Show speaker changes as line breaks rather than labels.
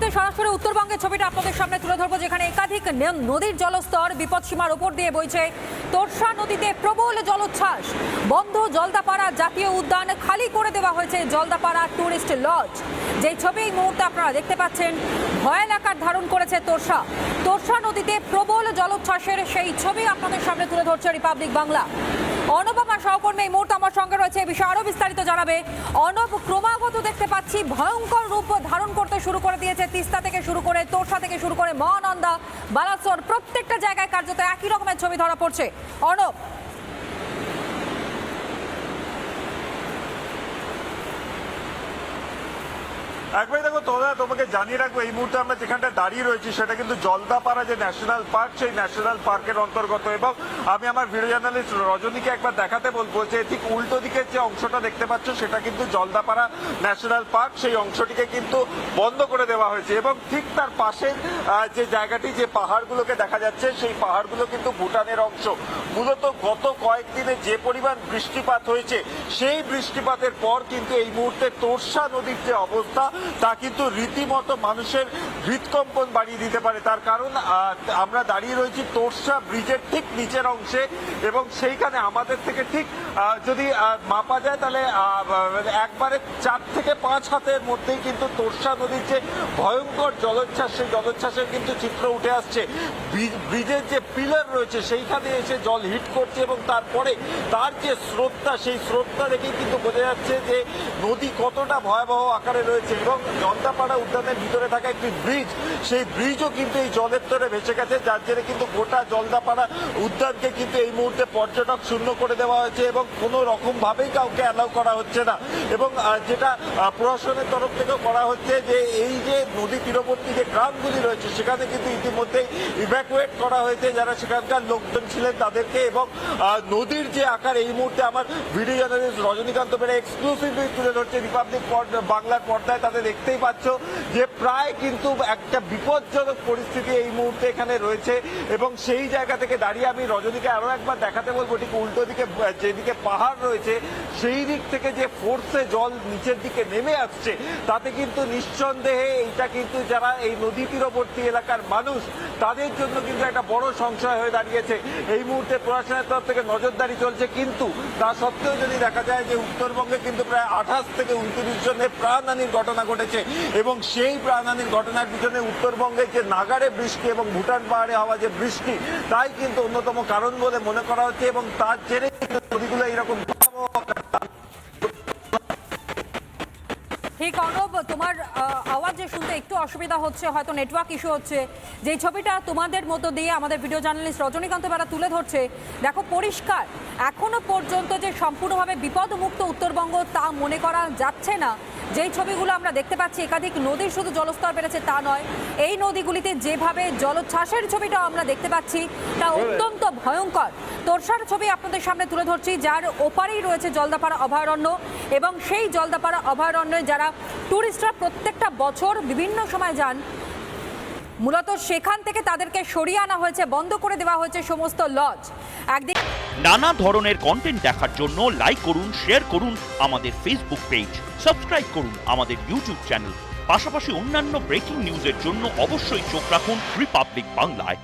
মুহূর্তে সরাসরি উত্তরবঙ্গের ছবিটা আপনাদের সামনে তুলে ধরবো, যেখানে একাধিক নদীর জলস্তর বিপদসীমার ওপর দিয়ে বইছে। তোরসা নদীতে প্রবল জলোচ্ছ্বাস। বন্ধ জলদাপাড়া জাতীয় উদ্যান খালি করে দেওয়া হয়েছে জলদাপাড়া ট্যুরিস্ট লজ। যেই ছবি এই মুহূর্তে আপনারা দেখতে পাচ্ছেন, ভয়াল আকার ধারণ করেছে তোরসা। তোরসা নদীতে প্রবল জলোচ্ছ্বাসের সেই ছবি আপনাদের সামনে তুলে ধরছে রিপাবলিক বাংলা। অনব আমার সহকর্মী এই মুহূর্তে আমার সঙ্গে রয়েছে বিষয় বিষয়ে আরও বিস্তারিত জানাবে। অনব ক্রমাগত দেখতে পাচ্ছি, ভয়ঙ্কর রূপ ধারণ করতে শুরু করে দিয়েছে, তিস্তা থেকে শুরু করে তোরসা থেকে শুরু করে মহানন্দা, বালাসোর প্রত্যেকটা জায়গায় কার্যত একই রকমের ছবি ধরা পড়ছে। অনব
একবারই দেখো তোমরা তোমাকে জানিয়ে রাখব, এই মুহূর্তে আমরা যেখানটা দাঁড়িয়ে রয়েছি সেটা কিন্তু জলদাপাড়া যে ন্যাশনাল পার্ক, সেই ন্যাশনাল পার্কের অন্তর্গত। এবং আমি আমার ভিডিও জার্নালিস্ট রজনীকে একবার দেখাতে বলব যে ঠিক উল্টো দিকের যে অংশটা দেখতে পাচ্ছ, সেটা কিন্তু জলদাপাড়া ন্যাশনাল পার্ক, সেই অংশটিকে কিন্তু বন্ধ করে দেওয়া হয়েছে। এবং ঠিক তার পাশের যে জায়গাটি, যে পাহাড়গুলোকে দেখা যাচ্ছে, সেই পাহাড়গুলো কিন্তু ভুটানের অংশ। মূলত গত কয়েকদিনে যে পরিমাণ বৃষ্টিপাত হয়েছে, সেই বৃষ্টিপাতের পর কিন্তু এই মুহূর্তে তোরসা নদীর যে অবস্থা তা কিন্তু রীতিমতো মানুষের হৃদকম্পন বাড়িয়ে দিতে পারে। তার কারণ আমরা দাঁড়িয়ে রয়েছি তোরসা ব্রিজের ঠিক নিচের অংশে এবং সেইখানে আমাদের থেকে ঠিক যদি মাপা যায় তাহলে একবারে চার থেকে পাঁচ হাতের মধ্যেই কিন্তু তোরসা নদীর যে ভয়ঙ্কর জলোচ্ছ্বাস, সেই জলোচ্ছ্বাসের কিন্তু চিত্র উঠে আসছে। ব্রিজের যে পিলার রয়েছে, সেইখানে এসে জল হিট করছে এবং তারপরে তার যে স্রোতটা, সেই স্রোতটা দেখেই কিন্তু বোঝা যাচ্ছে যে নদী কতটা ভয়াবহ আকারে রয়েছে এবং জলদাপাড়া উদ্যানের ভিতরে থাকা একটি ব্রিজ, সেই ব্রিজও কিন্তু এই জলের তরে ভেসে গেছে, যার জেরে কিন্তু গোটা জলদাপাড়া উদ্যানকে কিন্তু এই মুহূর্তে পর্যটক শূন্য করে দেওয়া হয়েছে এবং কোনো রকম ভাবেই কাউকে অ্যালাউ করা হচ্ছে না। এবং যেটা প্রশাসনের তরফ থেকেও করা হচ্ছে যে এই যে নদী তীরবর্তী যে গ্রামগুলি রয়েছে, সেখানে কিন্তু ইতিমধ্যে ইভ্যাকুয়েট করা হয়েছে যারা সেখানকার লোকজন ছিলেন তাদেরকে এবং নদীর যে আকার, এই মুহূর্তে আমার ভিডিও জার্নালিস্ট রজনীকান্ত বেড়ে এক্সক্লুসিভলি তুলে ধরছে রিপাবলিক বাংলার পর্দায়। তাদের দেখতেই পাচ্ছ যে প্রায় কিন্তু একটা বিপজ্জনক পরিস্থিতি এই মুহূর্তে এখানে রয়েছে এবং সেই জায়গা থেকে দাঁড়িয়ে আমি রজনীকে আরও একবার দেখাতে বলব, ঠিক উল্টো দিকে যেদিকে পাহাড় রয়েছে, সেই দিক থেকে যে ফোর্সে জল নিচের দিকে নেমে আসছে, তাতে কিন্তু নিঃসন্দেহে এইটা কিন্তু যারা এই নদী তীরবর্তী এলাকার মানুষ, তাদের জন্য কিন্তু একটা বড় সংশয় হয়ে দাঁড়িয়েছে। এই মুহূর্তে প্রশাসনের তরফ থেকে নজরদারি চলছে, কিন্তু তা সত্ত্বেও যদি দেখা যায় যে উত্তরবঙ্গে কিন্তু প্রায় আঠাশ থেকে উনত্রিশ জনের প্রাণহানির ঘটনা ঘটেছে এবং সেই প্রাণহানির ঘটনার পিছনে উত্তরবঙ্গের যে নাগারে বৃষ্টি এবং ভুটান পাহাড়ে হওয়া যে বৃষ্টি, তাই কিন্তু অন্যতম কারণ বলে মনে করা হচ্ছে এবং তার জেরে কিন্তু নদীগুলো ভয়াবহ
ঠিক অনব তোমার আওয়াজে শুনতে একটু অসুবিধা হচ্ছে, হয়তো নেটওয়ার্ক ইস্যু হচ্ছে। যেই ছবিটা তোমাদের মতো দিয়ে আমাদের ভিডিও জার্নালিস্ট রজনীকান্ত বেড়া তুলে ধরছে, দেখো পরিষ্কার। এখনও পর্যন্ত যে সম্পূর্ণভাবে বিপদমুক্ত উত্তরবঙ্গ তা মনে করা যাচ্ছে না। যেই ছবিগুলো আমরা দেখতে পাচ্ছি একাধিক নদীর শুধু জলস্তর বেড়েছে তা নয় এই নদীগুলিতে যেভাবে জলোচ্ছ্বাসের ছবিটাও আমরা দেখতে পাচ্ছি তা অত্যন্ত ভয়ঙ্কর। তোরসার ছবি আপনাদের সামনে তুলে ধরছি যার ওপারেই রয়েছে জলদাপাড়া অভয়ারণ্য এবং সেই জলদাপাড়া অভয়ারণ্যে যারা ট্যুরিস্টরা প্রত্যেকটা বছর বিভিন্ন সময় যান মূলত সেখান থেকে তাদেরকে সরিয়ে আনা হয়েছে, বন্ধ করে দেওয়া হয়েছে সমস্ত লজ। একদিন
নানা ধরনের কন্টেন্ট দেখার জন্য লাইক করুন শেয়ার করুন আমাদের ফেসবুক পেজ সাবস্ক্রাইব করুন আমাদের ইউটিউব চ্যানেল পাশাপাশি অন্যান্য ব্রেকিং নিউজের জন্য অবশ্যই চোখ রাখুন রিপাবলিক বাংলায়